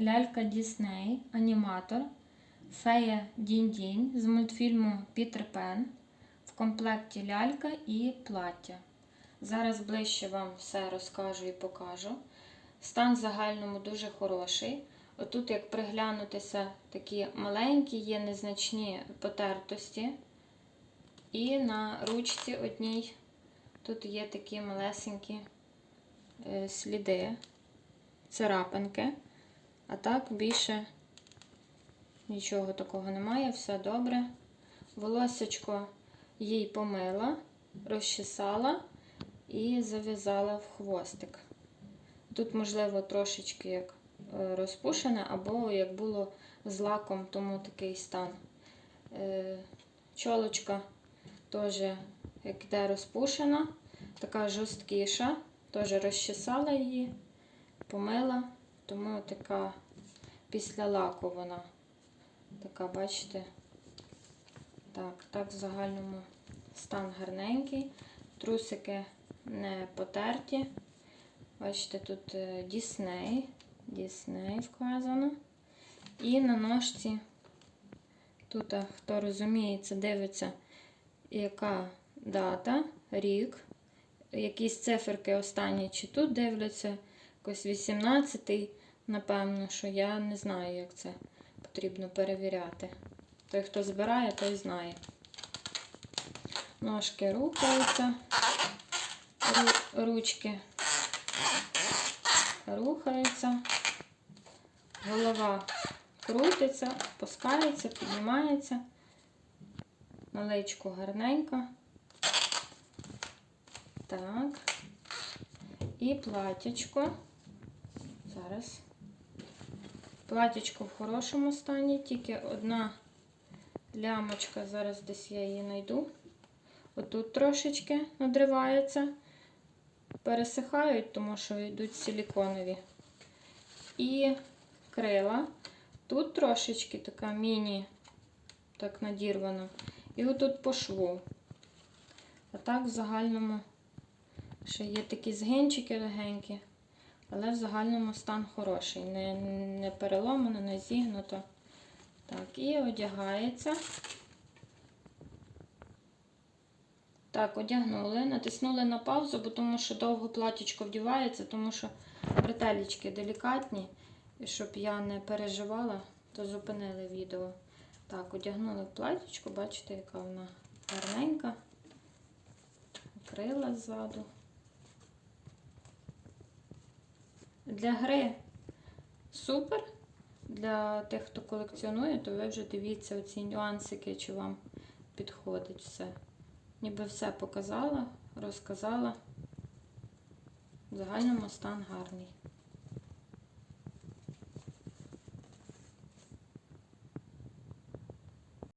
лялька Дісней, аніматор, фея Дінь-Дінь з мультфільму Пітер Пен. В комплекті лялька і плаття. Зараз ближче вам все розкажу і покажу. Стан в загальному дуже хороший. Отут, як приглянутися, такі маленькі, є незначні потертості. І на ручці одній тут є такі малесенькі е, сліди, царапинки. А так більше нічого такого немає, все добре. Волосечко їй помила, розчесала і зав'язала в хвостик. Тут, можливо, трошечки як е, розпушене, або як було з лаком, тому такий стан. Е, Чолочка теж як йде розпушена, така жорсткіша, теж розчесала її, помила, тому така після лаку вона така, бачите, так, так в загальному стан гарненький. Трусики не потерті. Бачите, тут е, Дісней. Дісней вказано. І на ножці, тут, а, хто розуміється, дивиться, яка дата, рік, якісь циферки останні, чи тут дивляться, якось 18-й, напевно, що я не знаю, як це потрібно перевіряти. Той, хто збирає, той знає. Ножки рухаються, ручки рухаються, голова крутиться, опускається, піднімається, наличку гарненько. Так. І платячко. Зараз. Платячко в хорошому стані, тільки одна лямочка, зараз десь я її знайду. Отут трошечки надривається. Пересихають, тому що йдуть силіконові. І крила. Тут трошечки така міні, так надірвана. І отут по шву. А так в загальному ще є такі згинчики легенькі, але в загальному стан хороший. Не, не переломано, не зігнуто. Так, і одягається. Так, одягнули, натиснули на паузу, бо тому що довго платічко вдівається, тому що бретелечки делікатні. І щоб я не переживала, то зупинили відео. Так, одягнули платічко, бачите, яка вона гарненька. Крила ззаду. Для гри супер. Для тих, хто колекціонує, то ви вже дивіться оці нюансики, чи вам підходить все. Ніби все показала, розказала. В загальному стан гарний.